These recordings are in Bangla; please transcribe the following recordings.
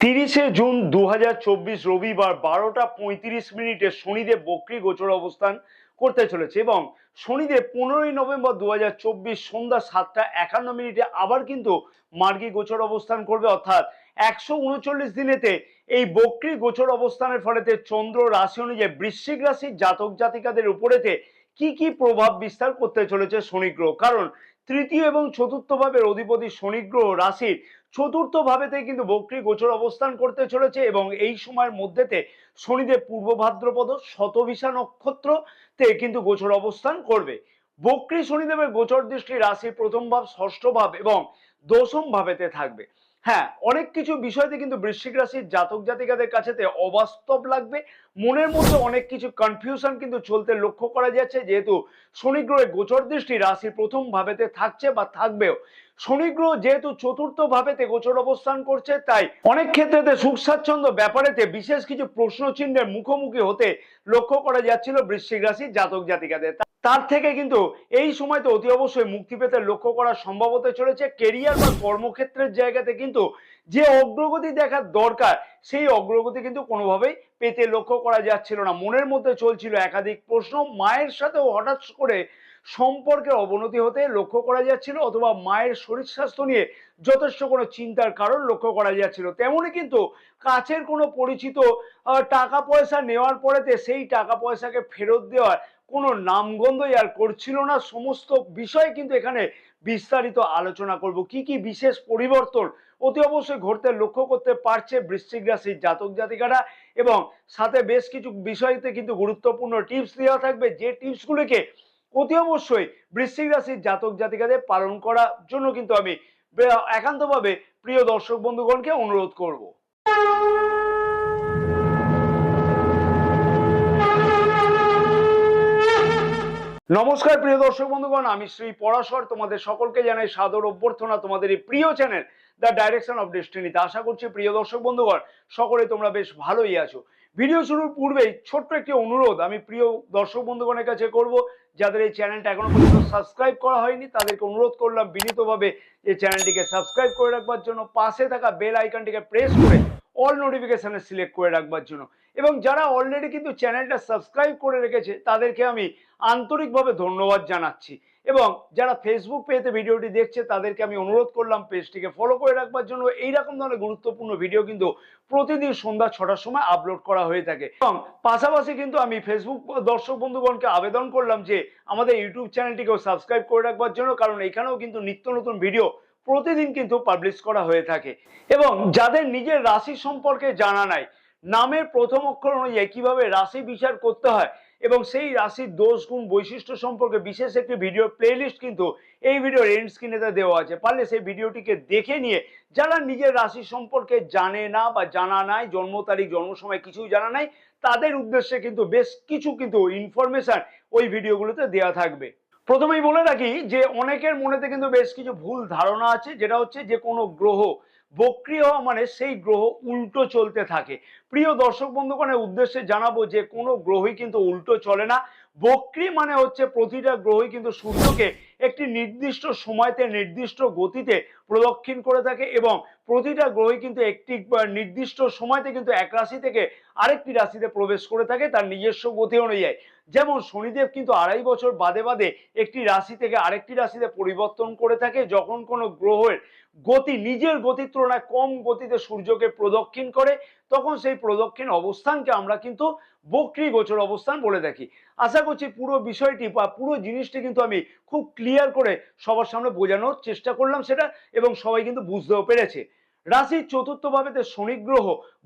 তিরিশে জুন দু হাজার চব্বিশ রবিবার বারোটা পঁয়ত্রিশ মিনিটে শনিদেব বক্রি গোচর অবস্থান করতে চলেছে এবং শনিদেব পনেরোই নভেম্বর দু হাজার চব্বিশ সন্ধ্যা সাতটা একান্ন মিনিটে আবার কিন্তু মার্গী গোচর অবস্থান করবে। অর্থাৎ একশো উনচল্লিশ দিনেতে এই বক্রি গোচর অবস্থানের ফলেতে চন্দ্র রাশি অনুযায়ী বৃশ্চিক রাশির জাতক জাতিকাদের উপরেতে কি কি প্রভাব বিস্তার করতে চলেছে শনিগ্রহ কারণ তৃতীয় এবং চতুর্থ ভাবের অধিপতি শনিগ্রহ রাশির চতুর্থ ভাবেতে কিন্তু বক্রী গোচর অবস্থান করতে চলেছে এবং এই সময়ের মধ্যেতে শনিদেব পূর্ব ভাদ্রপদ শতভিসা নক্ষত্রতে কিন্তু গোচর অবস্থান করবে। বক্রী শনিদেবের গোচর দৃষ্টি রাশির প্রথম ভাব, ষষ্ঠ ভাব এবং দশম ভাবেতে থাকবে। হ্যাঁ অনেক কিছু বিষয়তে কিন্তু বৃশ্চিক রাশির জাতক জাতিকাদের কাছেতে অবাস্তব লাগবে। মনের মধ্যে অনেক কিছু কনফিউশন কিন্তু চলতে লক্ষ্য করা যাচ্ছে, যেহেতু শনি গ্রহের গোচর দৃষ্টি রাশির প্রথম ভাবেতে থাকছে বা থাকবেও। শনি গ্রহ যেহেতু চতুর্থ ভাবেতে গোচর অবস্থান করছে, তাই অনেক ক্ষেত্রেতে সুখ স্বাচ্ছন্দ্য ব্যাপারেতে বিশেষ কিছু প্রশ্ন চিহ্নের মুখোমুখি হতে লক্ষ্য করা যাচ্ছিল বৃশ্চিক রাশির জাতক জাতিকাদের। তার থেকে কিন্তু এই সময়তে অতি অবশ্যই মুক্তি পেতে লক্ষ্য করা সম্ভব হতে চলেছে। কেরিয়ার বা কর্মক্ষেত্রের জায়গাতে কিন্তু যে অগ্রগতি দেখার দরকার, সেই অগ্রগতি কিন্তু কোনোভাবেই পেতে লক্ষ্য করা যাচ্ছিল না। মনের মধ্যে চলছিল একাধিক প্রশ্ন, মায়ের সাথেও হঠাৎ করে সম্পর্কের অবনতি হতে লক্ষ্য করা যাচ্ছিল অথবা মায়ের শরীর স্বাস্থ্য নিয়ে যথেষ্ট কোনো চিন্তার কারণ লক্ষ্য করা যাচ্ছিল। তেমনই কিন্তু কাছের কোনো পরিচিত টাকা পয়সা নেওয়ার পরেতে সেই টাকা পয়সাকে ফেরত দেওয়ার কোনো নামগন্ধই আর করছিল না। সমস্ত বিষয় কিন্তু এখানে বিস্তারিত আলোচনা করব। কি কি বিশেষ পরিবর্তন অতি অবশ্যই ঘটতে লক্ষ্য করতে পারছে বৃশ্চিক রাশির জাতক জাতিকারা এবং সাথে বেশ কিছু বিষয়তে কিন্তু গুরুত্বপূর্ণ টিপস দেওয়া থাকবে। যে টিপসগুলিকে অতি অবশ্যই বৃশ্চিক রাশির জাতক জাতিকাদের পালন করার জন্য কিন্তু আমি একান্তভাবে প্রিয় দর্শক বন্ধুগণকে অনুরোধ করব। নমস্কার প্রিয় দর্শক বন্ধুগণ, আমি শ্রী পরাশর। তোমাদের সকলকে জানাই সাদর অভ্যর্থনা। তোমাদের এই প্রিয় চ্যানেল দ্য ডাইরেকশন অফ ডেস্টিনিতে আশা করছি প্রিয় দর্শক বন্ধুগণ, সকলে তোমরা বেশ ভালোই আছো। ভিডিও শুরুর পূর্বেই ছোট্ট একটি অনুরোধ। আমি প্রিয় দর্শক বন্ধুগণের কাছে করব, যাদের এই চ্যানেলটা এখনও পর্যন্ত সাবস্ক্রাইব করা হয়নি, তাদেরকে অনুরোধ করলাম বিনীতভাবে এই চ্যানেলটিকে সাবস্ক্রাইব করে রাখবার জন্য, পাশে থাকা বেল আইকনটিকে প্রেস করে অল নোটিফিকেশনে সিলেক্ট করে রাখবার জন্য। এবং যারা অলরেডি কিন্তু চ্যানেলটা সাবস্ক্রাইব করে রেখেছে, তাদেরকে আমি আন্তরিকভাবে ধন্যবাদ জানাচ্ছি। এবং যারা ফেসবুক পেজে ভিডিওটি দেখছে, তাদেরকে আমি অনুরোধ করলাম পেজটিকে ফলো করে রাখবার জন্য। এইরকম ধরনের গুরুত্বপূর্ণ ভিডিও কিন্তু প্রতিদিন সন্ধ্যা ছটার সময় আপলোড করা হয়ে থাকে। এবং পাশাপাশি কিন্তু আমি ফেসবুক দর্শক বন্ধুগণকে আবেদন করলাম যে, আমাদের ইউটিউব চ্যানেলটিকেও সাবস্ক্রাইব করে রাখবার জন্য, কারণ এখানেও কিন্তু নিত্য নতুন ভিডিও প্রতিদিন কিন্তু পাবলিশ করা হয়ে থাকে। এবং যাদের নিজের রাশি সম্পর্কে জানা নাই, নামের প্রথম অক্ষর অনুযায়ী কীভাবে রাশি বিচার করতে হয় এবং সেই রাশির দোষ গুণ বৈশিষ্ট্য সম্পর্কে বিশেষ একটি ভিডিও প্লেলিস্ট কিন্তু এই ভিডিওর এন্ড স্ক্রিনেতে দেওয়া আছে। পারলে সেই ভিডিওটিকে দেখে নিয়ে যারা নিজের রাশি সম্পর্কে জানে না বা জানা নাই, জন্ম তারিখ, জন্ম সময় কিছুই জানা নাই, তাদের উদ্দেশ্যে কিন্তু বেশ কিছু কিন্তু ইনফরমেশন ওই ভিডিওগুলোতে দেওয়া থাকবে। প্রথমেই বলে রাখি যে, অনেকের মনেতে কিন্তু বেশ কিছু ভুল ধারণা আছে, যেটা হচ্ছে যে কোনো গ্রহ বক্রিয় হওয়া মানে সেই গ্রহ উল্টো চলতে থাকে। প্রিয় দর্শক বন্ধুগণের উদ্দেশ্যে জানাব যে, কোনো গ্রহই কিন্তু উল্টো চলে না। বক্রি মানে হচ্ছে প্রতিটা গ্রহই কিন্তু সূর্যকে একটি নির্দিষ্ট সময়তে, নির্দিষ্ট গতিতে প্রদক্ষিণ করে থাকে এবং প্রতিটা গ্রহই কিন্তু একটি নির্দিষ্ট সময়তে কিন্তু এক রাশি থেকে আরেকটি রাশিতে প্রবেশ করে থাকে তার নিজস্ব গতি অনুযায়ী। যেমন শনিদেব কিন্তু আড়াই বছর বাদে বাদে একটি রাশি থেকে আরেকটি রাশিতে পরিবর্তন করে থাকে। যখন কোনো গ্রহের গতি, নিজের গতির তুলনায় কম গতিতে সূর্যকে প্রদক্ষিণ করে, তখন সেই প্রদক্ষিণ অবস্থানকে আমরা কিন্তু বক্রি গোচর অবস্থান বলে থাকি আশা করছি পুরো বিষয়টি বা পুরো জিনিসটি কিন্তু আমি খুব ক্লিয়ার করে সবার সামনে বোঝানোর চেষ্টা করলাম সেটা এবং সবাই কিন্তু বুঝতেও পেরেছে। রাশির চতুর্থ ভাবেতে শনি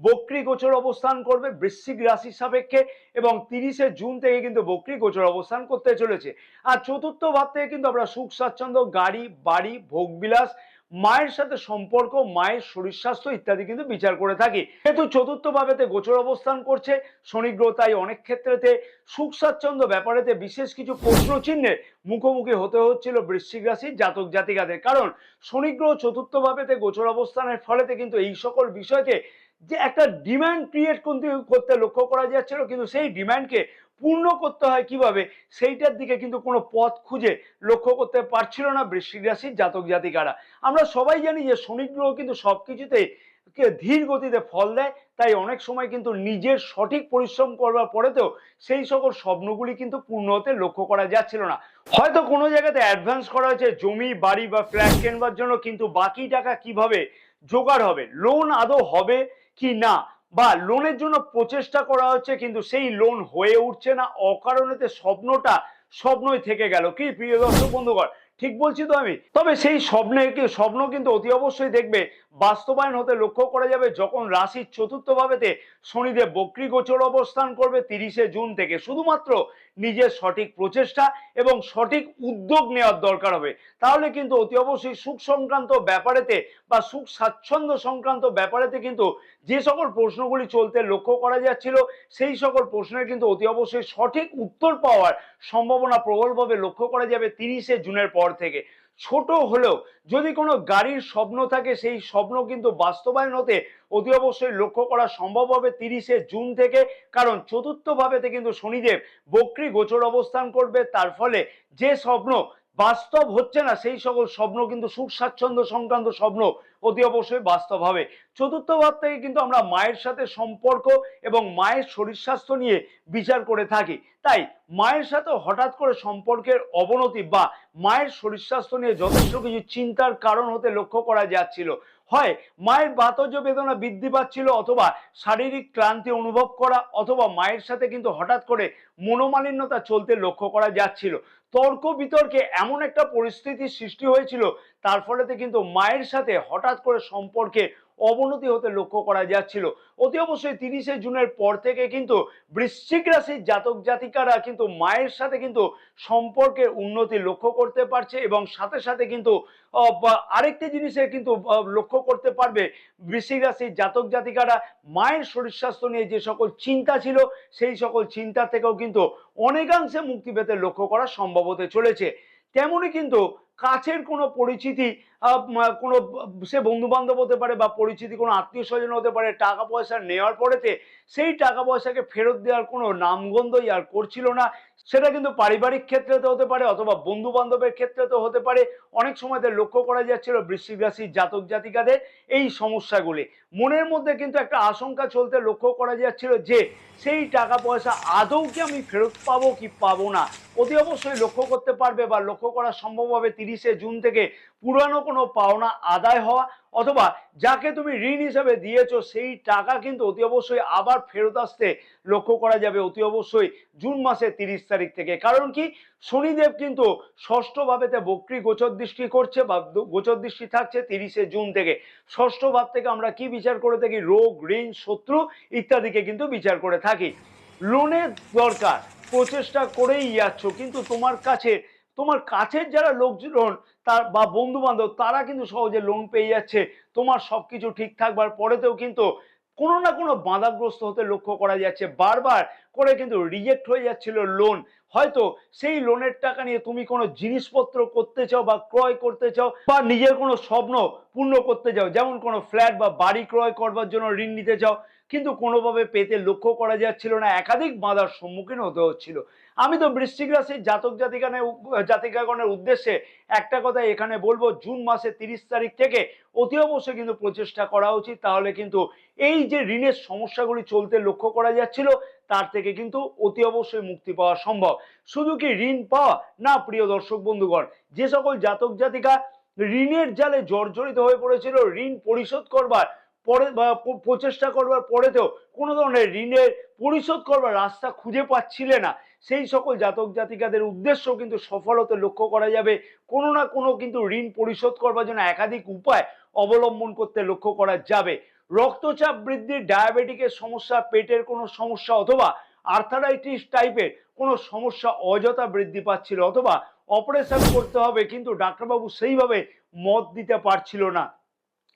বক্রি গোচর অবস্থান করবে বৃশ্চিক রাশির সাপেক্ষে এবং তিরিশে জুন থেকে কিন্তু বক্রি গোচর অবস্থান করতে চলেছে। আর চতুর্থ ভাব থেকে কিন্তু আমরা সুখ, স্বাচ্ছন্দ্য, গাড়ি, বাড়ি, ভোগবিলাস মায়ের সাথে সম্পর্ক, মায়ের শরীর স্বাস্থ্য ইত্যাদি কিন্তু বিচার করে থাকি। যেহেতু চতুর্থ ভাবেতে গোচর অবস্থান করছে শনি গ্রহ তাই অনেক ক্ষেত্রেতে সুখ স্বাচ্ছন্দ্য ব্যাপারেতে বিশেষ কিছু প্রশ্ন চিহ্নের মুখোমুখি হতে হচ্ছিল বৃশ্চিক রাশির জাতক জাতিকাদের। কারণ শনিগ্রহ চতুর্থ ভাবেতে গোচর অবস্থানের ফলেতে কিন্তু এই সকল বিষয়কে যে একটা ডিমান্ড ক্রিয়েট করতে লক্ষ্য করা যাচ্ছিল, কিন্তু সেই ডিমান্ডকে পূর্ণ করতে হয় কীভাবে, সেইটার দিকে কিন্তু কোনো পথ খুঁজে লক্ষ্য করতে পারছিল না বৃশ্চিক রাশির জাতক জাতিকারা। আমরা সবাই জানি যে শনি গ্রহ কিন্তু সবকিছুতে কে- ধীর গতিতে ফল দেয়, তাই অনেক সময় কিন্তু নিজের সঠিক পরিশ্রম করবার পরেতেও সেই সকল স্বপ্নগুলি কিন্তু পূর্ণ হতে লক্ষ্য করা যাচ্ছিল না। হয়তো কোনো জায়গাতে অ্যাডভান্স করা হয়েছে, জমি, বাড়ি বা ফ্ল্যাট কেনবার জন্য, কিন্তু বাকি টাকা কীভাবে জোগাড় হবে লোন আদৌ হবে কি না বা লোনের জন্য প্রচেষ্টা করা হচ্ছে, কিন্তু সেই লোন হয়ে উঠছে না। অকারণেতে স্বপ্নটা স্বপ্নই থেকে গেল। কি প্রিয় দর্শক বন্ধুগণ, ঠিক বলছি তো আমি? তবে সেই স্বপ্নে স্বপ্ন কিন্তু অতি অবশ্যই দেখবে। বাস্তবায়ন হতে লক্ষ্য করা যাবে যখন রাশির চতুর্থ ভাবেতে শনিদেব বক্রি গোচর অবস্থান করবে তিরিশে জুন থেকে। শুধুমাত্র নিজের সঠিক প্রচেষ্টা এবং সঠিক উদ্যোগ নেওয়ার দরকার হবে। তাহলে কিন্তু অতি অবশ্যই সুখ সংক্রান্ত ব্যাপারেতে বা সুখ স্বাচ্ছন্দ্য সংক্রান্ত ব্যাপারেতে কিন্তু যে সকল প্রশ্নগুলি চলতে লক্ষ্য করা যাচ্ছিল, সেই সকল প্রশ্নের কিন্তু অতি অবশ্যই সঠিক উত্তর পাওয়ার সম্ভাবনা প্রবলভাবে লক্ষ্য করা যাবে তিরিশে জুনের পর থেকে। ছোট হলেও যদি কোনো গাড়ির স্বপ্ন থাকে, সেই স্বপ্ন কিন্তু বাস্তবায়ন হতে অতি অবশ্যই লক্ষ্য করা সম্ভব হবে তিরিশে জুন থেকে। কারণ চতুর্থ ভাবেতে কিন্তু শনিদেব বক্রি গোচর অবস্থান করবে। তার ফলে যে স্বপ্ন বাস্তব হচ্ছে না, সেই সকল স্বপ্ন কিন্তু সুখ, স্বাচ্ছন্দ্য সংক্রান্ত স্বপ্ন অতি অবশ্যই বাস্তব হবে। চতুর্থ ভাব থেকে কিন্তু আমরা মায়ের সাথে সম্পর্ক এবং মায়ের শরীর স্বাস্থ্য নিয়ে বিচার করে থাকি। তাই মায়ের সাথে হঠাৎ করে সম্পর্কের অবনতি বা মায়ের শরীর স্বাস্থ্য নিয়ে যথেষ্ট কিছু চিন্তার কারণ হতে লক্ষ্য করা যাচ্ছিল। হয় মায়ের বাতজ বেদনা বৃদ্ধি পাচ্ছিল অথবা শারীরিক ক্লান্তি অনুভব করা অথবা মায়ের সাথে কিন্তু হঠাৎ করে মনোমালিন্যতা চলতে লক্ষ্য করা যাচ্ছিল। তর্ক বিতর্কে এমন একটা পরিস্থিতির সৃষ্টি হয়েছিল, তার ফলেতে কিন্তু মায়ের সাথে হঠাৎ করে সম্পর্কে অবনতি হতে লক্ষ্য করা যাচ্ছিল। অতি অবশ্যই তিরিশে জুনের পর থেকে কিন্তু বৃশ্চিক রাশির জাতক জাতিকারা কিন্তু মায়ের সাথে কিন্তু সম্পর্কের উন্নতি লক্ষ্য করতে পারছে এবং সাথে সাথে কিন্তু আরেকটি জিনিসে কিন্তু লক্ষ্য করতে পারবে বৃশ্চিক রাশির জাতক জাতিকারা মায়ের শরীর স্বাস্থ্য নিয়ে যে সকল চিন্তা ছিল, সেই সকল চিন্তা থেকেও কিন্তু অনেকাংশে মুক্তি পেতে লক্ষ্য করা সম্ভব হতে চলেছে। তেমনি কিন্তু কাছের কোনো পরিচিতি কোনো, সে বন্ধু বান্ধব হতে পারে বা পরিচিতি কোনো আত্মীয় স্বজন হতে পারে, টাকা পয়সা নেওয়ার পরেতে সেই টাকা পয়সাকে ফেরত দেওয়ার কোনো নামগন্ধই আর করছিল না। সেটা কিন্তু পারিবারিক ক্ষেত্রেতে হতে পারে অথবা বন্ধু বান্ধবের ক্ষেত্রেতে হতে পারে। অনেক সময়তে লক্ষ্য করা যাচ্ছিল বৃশ্চিক জাতক জাতিকাদের এই সমস্যাগুলি। মনের মধ্যে কিন্তু একটা আশঙ্কা চলতে লক্ষ্য করা যাচ্ছিল যে, সেই টাকা পয়সা আদৌ কি আমি ফেরত পাবো কি পাবো না? অতি অবশ্যই লক্ষ্য করতে পারবে বা লক্ষ্য করা সম্ভব হবে। তিরিশে জুন থেকে পুরানো কোনো পাওনা আদায় হওয়া অথবা যাকে তুমি ঋণ হিসেবে দিয়েছ সেই টাকা কিন্তু অতি অবশ্যই আবার ফেরত আসতে লক্ষ্য করা যাবে। অতি অবশ্যই জুন মাসের তিরিশ তারিখ থেকে। কারণ কি? শনিদেব কিন্তু ষষ্ঠ ভাবেতে বক্রি গোচর দৃষ্টি করছে বা গোচর দৃষ্টি থাকছে তিরিশে জুন থেকে। ষষ্ঠ ভাব থেকে আমরা কি বিচার করে থাকি? রোগ, ঋণ, শত্রু ইত্যাদিকে কিন্তু বিচার করে থাকি। লোনের দরকার, প্রচেষ্টা করেই যাচ্ছ, কিন্তু তোমার কাছে তোমার কাছের যারা লোকজন, তার বা বন্ধু বান্ধব তারা কিন্তু সহজে লোন পেয়ে যাচ্ছে। তোমার সবকিছু ঠিক থাকবার পরেতেও কিন্তু কোনো না কোনো বাধাগ্রস্ত হতে লক্ষ্য করা যাচ্ছে। বারবার করে কিন্তু রিজেক্ট হয়ে যাচ্ছিল লোন হয়তো সেই লোনের টাকা নিয়ে তুমি কোনো জিনিসপত্র করতে চাও বা ক্রয় করতে চাও বা নিজের কোনো স্বপ্ন পূর্ণ করতে চাও, যেমন কোনো ফ্ল্যাট বা বাড়ি ক্রয় করবার জন্য ঋণ নিতে চাও, কিন্তু কোনোভাবে পেতে লক্ষ্য করা যাচ্ছিল না। একাধিক বাধার সম্মুখীন হতে হচ্ছিল। আমি তো বৃশ্চিক রাশির জাতক জাতিকানের জাতিকাগণের উদ্দেশ্যে একটা কথা এখানে বলব, জুন মাসে তিরিশ তারিখ থেকে অতি অবশ্যই কিন্তু প্রচেষ্টা করা উচিত। তাহলে কিন্তু এই যে ঋণের সমস্যাগুলি চলতে লক্ষ্য করা যাচ্ছিল, তার থেকে কিন্তু অতি অবশ্যই মুক্তি পাওয়া সম্ভব। শুধু কি ঋণ পাওয়া? না, প্রিয় দর্শক বন্ধুগণ, যে সকল জাতক জাতিকা ঋণের জালে জর্জরিত হয়ে পড়েছিল, ঋণ পরিশোধ করবার পরে প্রচেষ্টা করবার পরেতেও কোনো ধরনের ঋণের পরিশোধ করবার রাস্তা খুঁজে পাচ্ছিলে না। সেই সকল জাতক জাতিকাদের উদ্দেশ্য কিন্তু সফল হতে লক্ষ্য করা যাবে। কোনো না কোনো কিন্তু ঋণ পরিশোধ করবার জন্য একাধিক উপায় অবলম্বন করতে লক্ষ্য করা যাবে। রক্তচাপ বৃদ্ধি ডায়াবেটিকের সমস্যা, পেটের কোনো সমস্যা অথবা আর্থারাইটিস টাইপের কোনো সমস্যা অযথা বৃদ্ধি পাচ্ছিল অথবা অপারেশন করতে হবে কিন্তু ডাক্তারবাবু সেইভাবে মত দিতে পারছিল না।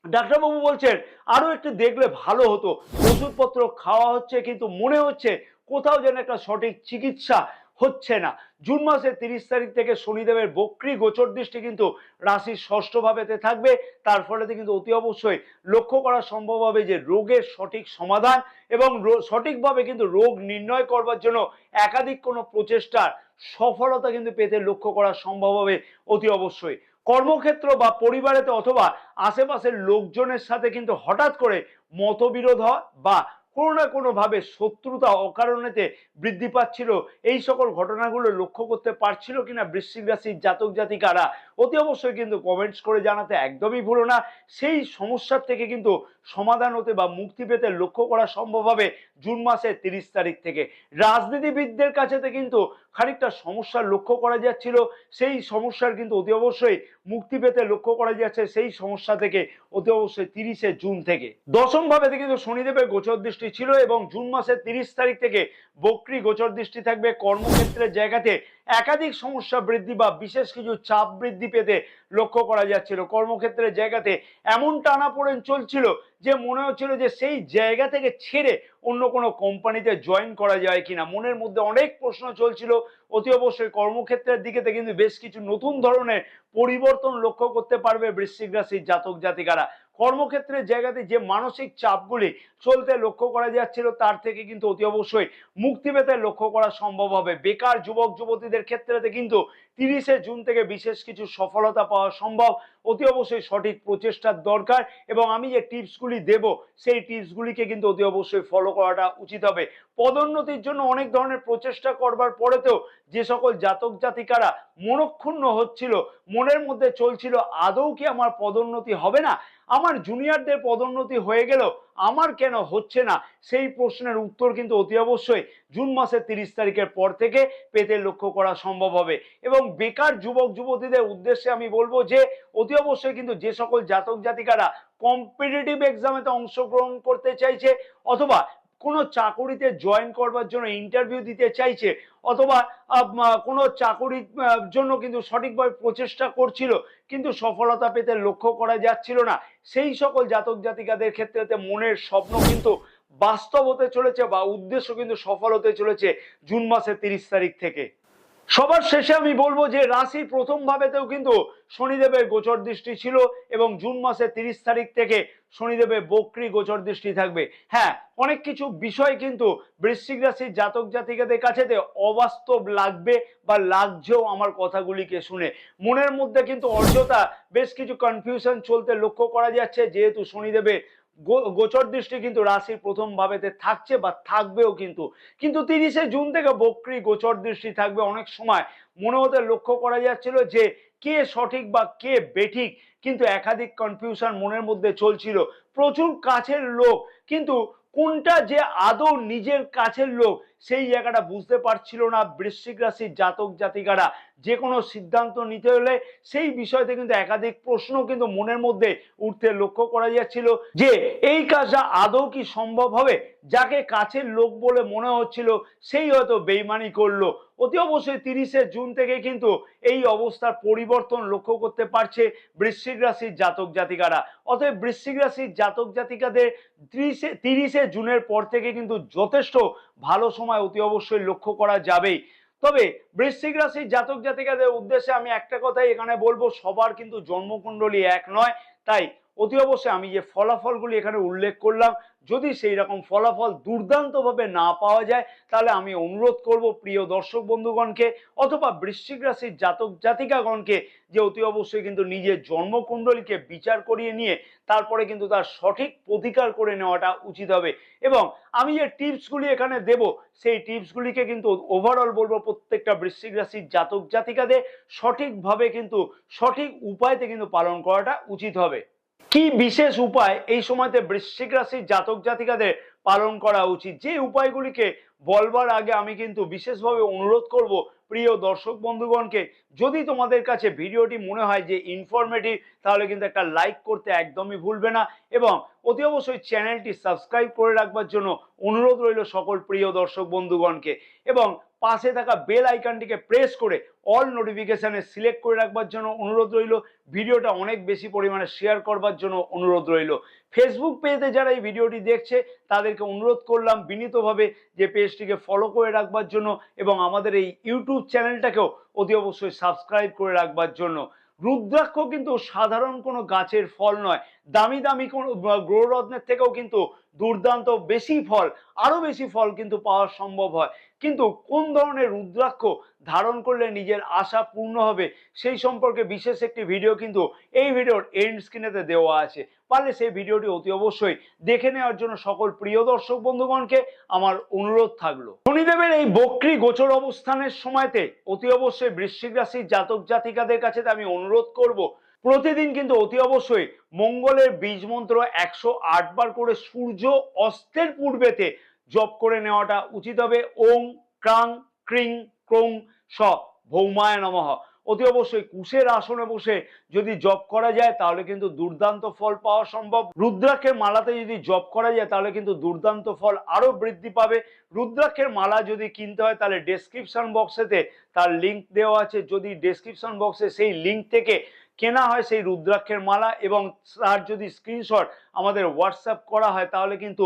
ডাক্তারবাবু বলছেন আরও একটু দেখলে ভালো হতো। ওষুধপত্র খাওয়া হচ্ছে কিন্তু মনে হচ্ছে কোথাও যেন একটা সঠিক চিকিৎসা হচ্ছে না। জুন মাসের তিরিশ তারিখ থেকে শনিদেবের বক্রি গোচর দৃষ্টি কিন্তু রাশির ষষ্ঠ ভাবেতে থাকবে। তার ফলে কিন্তু অতি অবশ্যই লক্ষ্য করা সম্ভব হবে যে রোগের সঠিক সমাধান এবং সঠিকভাবে কিন্তু রোগ নির্ণয় করবার জন্য একাধিক কোনো প্রচেষ্টার সফলতা কিন্তু পেতে লক্ষ্য করা সম্ভব হবে অতি অবশ্যই। কর্মক্ষেত্র বা পরিবারেতে অথবা আশেপাশের লোকজনের সাথে কিন্তু হঠাৎ করে মতবিরোধ হয় বা কোনো না কোনোভাবে শত্রুতা, অকারণেতে বৃদ্ধি পাচ্ছিল। এই সকল ঘটনাগুলো লক্ষ্য করতে পারছিল কিনা বৃশ্চিক রাশির জাতক জাতিকারা, অতি অবশ্যই কিন্তু কমেন্টস করে জানাতে একদমই ভুলো না। সেই সমস্যার থেকে কিন্তু সমাধান হতে বা মুক্তি পেতে লক্ষ্য করা সম্ভব হবে জুন মাসের তিরিশ তারিখ থেকে। রাজনীতিবিদদের কাছেতে কিন্তু খানিকটা সমস্যা লক্ষ্য করা যাচ্ছিল। সেই সমস্যার কিন্তু অতি অবশ্যই মুক্তি পেতে লক্ষ্য করা যাচ্ছে সেই সমস্যা থেকে অতি অবশ্যই তিরিশে জুন থেকে। দশম কিন্তু শনিদেবের গোচর দৃষ্টি ছিল এবং জুন মাসের তিরিশ তারিখ থেকে বক্রি গোচর দৃষ্টি থাকবে। কর্মক্ষেত্রের জায়গাতে একাধিক সমস্যা বৃদ্ধি বা বিশেষ কিছু চাপ বৃদ্ধি পেতে লক্ষ্য করা যাচ্ছিল। কর্মক্ষেত্রের জায়গাতে এমন টানাপোড়েন চলছিল যে মনে হচ্ছিল যে সেই জায়গা থেকে ছেড়ে অন্য কোনো কোম্পানিতে জয়েন করা যায় কিনা। মনের মধ্যে অনেক প্রশ্ন চলছিল। অতি অবশ্যই কর্মক্ষেত্রের দিকেতে কিন্তু বেশ কিছু নতুন ধরনের পরিবর্তন লক্ষ্য করতে পারবে বৃশ্চিক রাশির জাতক জাতিকারা। কর্মক্ষেত্রের জায়গাতে যে মানসিক চাপগুলি চলতে লক্ষ্য করা যাচ্ছিল, তার থেকে কিন্তু অতি অবশ্যই মুক্তি পেতে লক্ষ্য করা সম্ভব হবে। বেকার যুবক, যুবতীদের ক্ষেত্রেতে কিন্তু তিরিশে জুন থেকে বিশেষ কিছু সফলতা পাওয়া সম্ভব। অতি অবশ্যই সঠিক প্রচেষ্টার দরকার এবং আমি যে টিপসগুলি দেব, সেই টিপসগুলিকে কিন্তু অতি অবশ্যই ফলো করাটা উচিত হবে। পদোন্নতির জন্য অনেক ধরনের প্রচেষ্টা করবার পরেতেও যে সকল জাতক জাতিকারা মনক্ষুণ্ণ হচ্ছিল, মনের মধ্যে চলছিল, আদৌ কি আমার পদোন্নতি হবে না? আমার জুনিয়রদের পদোন্নতি হয়ে গেল আমার কেন হচ্ছে না? সেই প্রশ্নের উত্তর কিন্তু অতি অবশ্যই জুন মাসের তিরিশ তারিখের পর থেকে পেতে লক্ষ্য করা সম্ভব হবে। এবং বেকার যুবক যুবতীদের উদ্দেশ্যে আমি বলব যে, অতি অবশ্যই কিন্তু যে সকল জাতক জাতিকারা কম্পিটিটিভ এক্সামেতে অংশগ্রহণ করতে চাইছে অথবা কোনো চাকরিতে জয়েন করবার জন্য ইন্টারভিউ দিতে চাইছে, অথবা কোনো চাকরির জন্য কিন্তু সঠিকভাবে প্রচেষ্টা করছিল, কিন্তু সফলতা পেতে লক্ষ্য করা যাচ্ছিল না। সেই সকল জাতক জাতিকাদের ক্ষেত্রে মনের স্বপ্ন কিন্তু বাস্তব হতে চলেছে বা উদ্দেশ্য কিন্তু সফল হতে চলেছে জুন মাসের তিরিশ তারিখ থেকে। সবার শেষে আমি বলব যে রাশি প্রথম ভাবেতেও কিন্তু শনিদেবের গোচর দৃষ্টি ছিল এবং জুন মাসের তিরিশ তারিখ থেকে শনিদেবের বক্রি গোচর দৃষ্টি থাকবে। হ্যাঁ অনেক কিছু বিষয় কিন্তু বৃশ্চিক রাশির জাতক জাতিকাদের কাছে অবাস্তব লাগবে বা লাগছেও আমার কথাগুলিকে শুনে। মনের মধ্যে কিন্তু অর্যতা বেশ কিছু কনফিউশন চলতে লক্ষ্য করা যাচ্ছে, যেহেতু শনিদেবের গোচর দৃষ্টি কিন্তু রাশির প্রথম ভাবেতে থাকছে বা থাকবেও কিন্তু। কিন্তু তিরিশে জুন থেকে বক্রি গোচর দৃষ্টি থাকবে অনেক সময়। মনে হতে লক্ষ্য করা যাচ্ছিল যে, কে সঠিক বা কে বেঠিক? কিন্তু একাধিক কনফিউশন মনের মধ্যে চলছিল। প্রচুর কাছের লোক, কিন্তু কোনটা যে আদৌ নিজের কাছের লোক সেই জায়গাটা বুঝতে পারছিল না বৃশ্চিক রাশির জাতক জাতিকারা। যে কোনো সিদ্ধান্ত নিতে হলে সেই বিষয়তে কিন্তু একাধিক প্রশ্ন কিন্তু মনের মধ্যে উঠতে লক্ষ্য করা যাচ্ছিল যে, এই কাজটা আদৌ কি সম্ভব হবে? যাকে কাছের লোক বলে মনে হচ্ছিল, সেই হয়তো বেইমানি করল। অতি অবশ্যই তিরিশে জুন থেকে কিন্তু এই অবস্থার পরিবর্তন লক্ষ্য করতে পারছে বৃশ্চিক রাশির জাতক জাতিকারা। অতএব বৃশ্চিক রাশির জাতক জাতিকাদের ত্রিশে, তিরিশে জুনের পর থেকে কিন্তু যথেষ্ট ভালো সময় অতি অবশ্যই লক্ষ্য করা যাবেই। তবে বৃশ্চিক রাশির জাতক জাতিকাদের উদ্দেশ্যে আমি একটা কথাই এখানে বলব, সবার কিন্তু জন্মকুণ্ডলী এক নয়, তাই অতি অবশ্যই আমি যে ফলাফলগুলি এখানে উল্লেখ করলাম, যদি সেই রকম ফলাফল দুর্দান্তভাবে না পাওয়া যায়, তাহলে আমি অনুরোধ করব প্রিয় দর্শক বন্ধুগণকে অথবা বৃশ্চিক রাশির জাতক জাতিকাগণকে যে অতি অবশ্যই কিন্তু নিজের জন্মকুণ্ডলীকে বিচার করিয়ে নিয়ে তারপরে কিন্তু তার সঠিক প্রতিকার করে নেওয়াটা উচিত হবে। এবং আমি যে টিপসগুলি এখানে দেব, সেই টিপসগুলিকে কিন্তু ওভারঅল বলব প্রত্যেকটা বৃশ্চিক রাশির জাতক জাতিকাদের সঠিকভাবে কিন্তু সঠিক উপায়তে কিন্তু পালন করাটা উচিত হবে। কি বিশেষ উপায় এই সময়তে বৃশ্চিক রাশির জাতক জাতিকাদের পালন করা উচিত? যে উপায়গুলিকে বলবার আগে আমি কিন্তু বিশেষভাবে অনুরোধ করব প্রিয় দর্শক বন্ধুগণকে, যদি তোমাদের কাছে ভিডিওটি মনে হয় যে ইনফরমেটিভ তাহলে কিন্তু একটা লাইক করতে একদমই ভুলবে না এবং অতি অবশ্যই চ্যানেলটি সাবস্ক্রাইব করে রাখবার জন্য অনুরোধ রইল সকল প্রিয় দর্শক বন্ধুগণকে। এবং পাশে থাকা বেল আইকনটিকে প্রেস করে অল নোটিফিকেশানে সিলেক্ট করে রাখবার জন্য অনুরোধ রইল। ভিডিওটা অনেক বেশি পরিমাণে শেয়ার করবার জন্য অনুরোধ রইল। ফেসবুক পেজে যারা এই ভিডিওটি দেখছে, তাদেরকে অনুরোধ করলাম বিনীতভাবে যে পেজটিকে ফলো করে রাখবার জন্য এবং আমাদের এই ইউটিউব চ্যানেলটাকেও অতি অবশ্যই সাবস্ক্রাইব করে রাখবার জন্য। রুদ্রাক্ষ কিন্তু সাধারণ কোনো গাছের ফল নয়। দামি দামি কোন গ্রহরত্নের থেকেও কিন্তু দুর্দান্ত বেশি ফল আরও বেশি ফল কিন্তু পাওয়া সম্ভব হয়। কিন্তু কোন ধরনের রুদ্রাক্ষ ধারণ করলে নিজের আশা পূর্ণ হবে সেই সম্পর্কে বিশেষ একটি ভিডিও কিন্তু এই ভিডিওর এন্ড স্ক্রিনেতে দেওয়া আছে। পারলে সেই ভিডিওটি অতি অবশ্যই দেখে নেওয়ার জন্য সকল প্রিয় দর্শক বন্ধুগণকে আমার অনুরোধ থাকল। শনিদেবের এই বক্রি গোচর অবস্থানের সময়তে অতি অবশ্যই বৃশ্চিক রাশির জাতক জাতিকাদের কাছে আমি অনুরোধ করব। প্রতিদিন কিন্তু অতি অবশ্যই মঙ্গলের বীজ মন্ত্র একশো আট বার করে সূর্য অস্তের পূর্বেতে জপ করে নেওয়াটা উচিত হবে। ওং ক্রাং ক্রিং ক্রং স ভৌমায় নমঃ। অতি অবশ্যই কুশের আসনে বসে যদি জপ করা যায়, তাহলে কিন্তু দুর্দান্ত ফল পাওয়া সম্ভব। রুদ্রাক্ষের মালাতে যদি জপ করা যায়, তাহলে কিন্তু দুর্দান্ত ফল আরও বৃদ্ধি পাবে। রুদ্রাক্ষের মালা যদি কিনতে হয়, তাহলে ডেসক্রিপশন বক্সেতে তার লিঙ্ক দেওয়া আছে। যদি ডেসক্রিপশন বক্সে সেই লিঙ্ক থেকে কেনা হয় সেই রুদ্রাক্ষের মালা এবং তার যদি স্ক্রিনশট আমাদের হোয়াটসঅ্যাপ করা হয়, তাহলে কিন্তু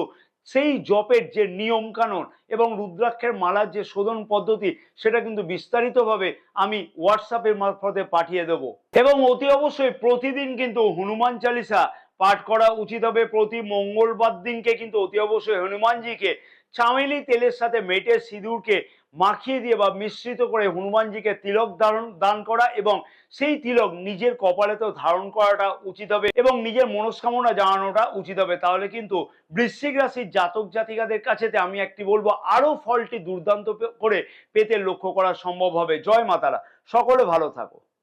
সেই জপের যে নিয়ম কানুন এবং রুদ্রাক্ষের মালার যে শোধন পদ্ধতি, সেটা কিন্তু বিস্তারিতভাবে আমি হোয়াটসঅ্যাপের মারফতে পাঠিয়ে দেব। এবং অতি অবশ্যই প্রতিদিন কিন্তু হনুমান চালিসা পাঠ করা উচিত হবে। প্রতি মঙ্গলবার দিনকে কিন্তু অতি অবশ্যই হনুমানজিকে চামেলি তেলের সাথে মেটে সিঁদুরকে মাখিয়ে দিয়ে বা মিশ্রিত করে হনুমানজিকে তিলক ধারণ, দান করা এবং সেই তিলক নিজের কপালেতেও ধারণ করাটা উচিত হবে এবং নিজের মনস্কামনা জানানোটা উচিত হবে। তাহলে কিন্তু বৃশ্চিক রাশির জাতক জাতিকাদের কাছে আমি একটি বলব, আরও ফলটি দুর্দান্ত করে পেতে লক্ষ্য করা সম্ভব হবে। জয় মাতারা। সকলে ভালো থাকো।